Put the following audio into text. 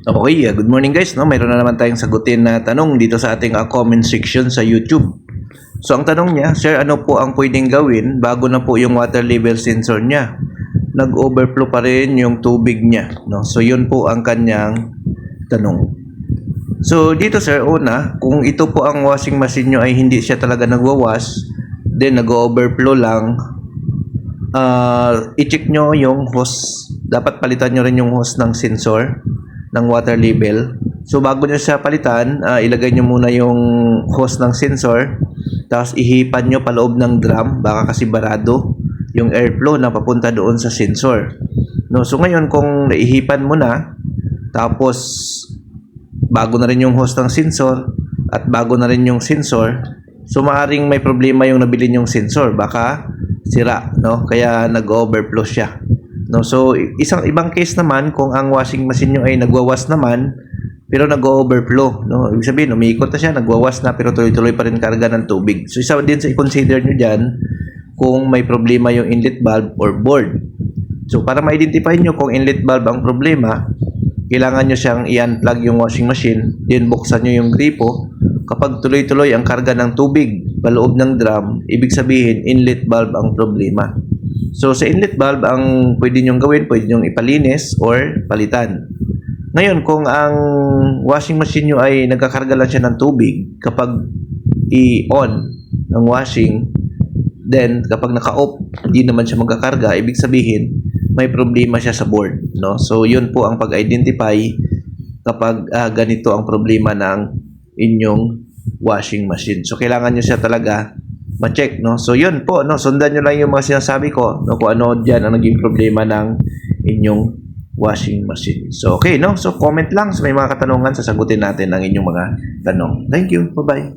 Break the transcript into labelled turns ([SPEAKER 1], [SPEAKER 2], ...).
[SPEAKER 1] Okay, uh, good morning guys. No, mayroon na naman tayong sagutin na tanong dito sa ating uh, comment section sa YouTube. So ang tanong niya, Sir, ano po ang pwedeng gawin bago na po yung water level sensor niya? Nag-overflow pa rin yung tubig niya. No? So yun po ang kanyang tanong. So dito sir, una, kung ito po ang washing machine nyo ay hindi siya talaga nagwawash, then nag-overflow lang, uh, i-check nyo yung hose. Dapat palitan nyo rin yung hose ng sensor ng water level. So bago nyo siya palitan, ah, ilagay nyo muna yung hose ng sensor. Tapos ihipan nyo paloob ng drum, baka kasi barado yung airflow na papunta doon sa sensor. No, so ngayon kung naihipan mo na, tapos bago na rin yung hose ng sensor at bago na rin yung sensor, so maaring may problema yung nabili yung sensor, baka sira, no? Kaya nag-overflow siya. No, so isang ibang case naman kung ang washing machine nyo ay nagwawas naman pero nag-overflow, no? Ibig sabihin, umiikot na siya, nagwawas na pero tuloy-tuloy pa rin karga ng tubig. So isa din sa i-consider nyo diyan kung may problema yung inlet valve or board. So para ma-identify nyo kung inlet valve ang problema, kailangan nyo siyang i-unplug yung washing machine, then buksan nyo yung gripo. Kapag tuloy-tuloy ang karga ng tubig paloob ng drum, ibig sabihin inlet valve ang problema. So sa inlet valve, ang pwede nyong gawin, pwede nyong ipalinis or palitan. Ngayon, kung ang washing machine nyo ay nagkakarga lang siya ng tubig, kapag i-on ng washing, then kapag naka-off, hindi naman siya magkakarga, ibig sabihin, may problema siya sa board. No? So, yun po ang pag-identify kapag ah, ganito ang problema ng inyong washing machine. So, kailangan nyo siya talaga ma-check. No? So, yun po. No? Sundan nyo lang yung mga sinasabi ko. No? Kung ano dyan ang naging problema ng inyong washing machine. So, okay. No? So, comment lang. So, may mga katanungan, sasagutin natin ang inyong mga tanong. Thank you. Bye-bye.